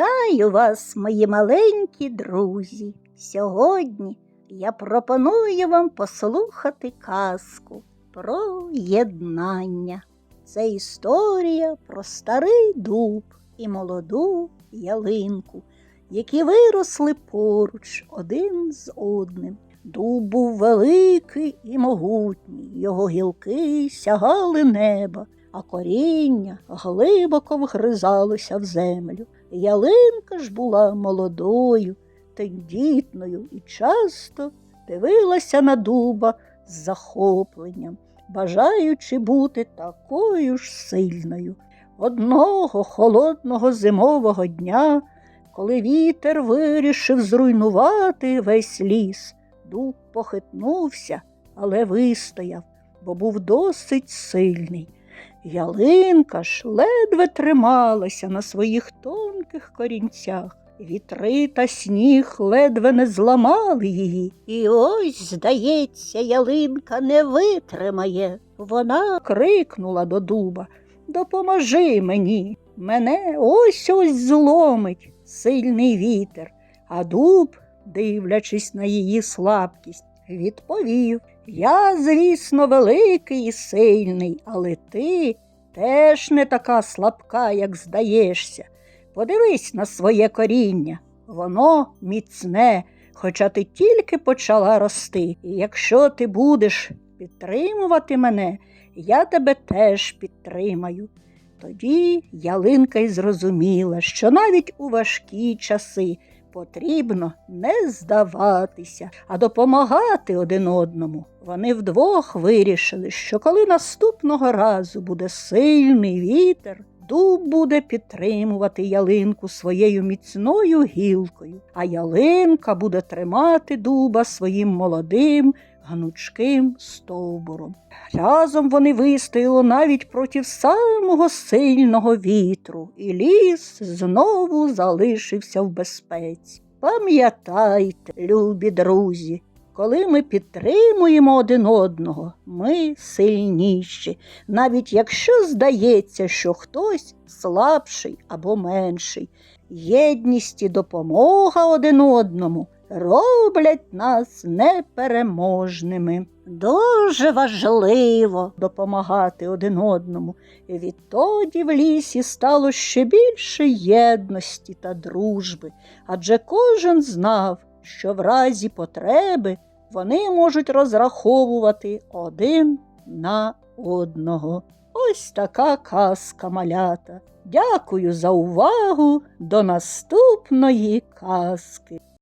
Вітаю вас, мої маленькі друзі. Сьогодні я пропоную вам послухати казку про єднання. Це історія про старий дуб і молоду ялинку, які виросли поруч один з одним. Дуб був великий і могутній, його гілки сягали неба, а коріння глибоко вгризалося в землю. Ялинка ж була молодою, тендітною і часто дивилася на дуба з захопленням, бажаючи бути такою ж сильною. Одного холодного зимового дня, коли вітер вирішив зруйнувати весь ліс, дуб похитнувся, але вистояв, бо був досить сильний. Ялинка ж ледве трималася на своїх тонких корінцях. Вітри та сніг ледве не зламали її. І ось, здається, ялинка не витримає. Вона крикнула до дуба Допоможи мені. Мене ось ось зломить сильний вітер. А дуб, дивлячись на її слабкість, відповів Я, звісно, великий і сильний, але ти теж не така слабка, як здаєшся. Подивись на своє коріння. Воно міцне, хоча ти тільки почала рости. І якщо ти будеш підтримувати мене, я тебе теж підтримаю. Тоді ялинка й зрозуміла, що навіть у важкі часи потрібно не здаватися, а допомагати один одному. Вони вдвох вирішили, що коли наступного разу буде сильний вітер, дуб буде підтримувати ялинку своєю міцною гілкою, а ялинка буде тримати дуба своїм молодим, гнучким стовбуром. Разом вони вистояли навіть проти самого сильного вітру, і ліс знову залишився в безпеці. Пам'ятайте, любі друзі, коли ми підтримуємо один одного, ми сильніші, навіть якщо здається, що хтось слабший або менший. Єдність і допомога один одному роблять нас непереможними. Дуже важливо допомагати один одному. І відтоді в лісі стало ще більше єдності та дружби, адже кожен знав, що в разі потреби вони можуть розраховувати один на одного. Ось така казка малята. Дякую за увагу. До наступної казки.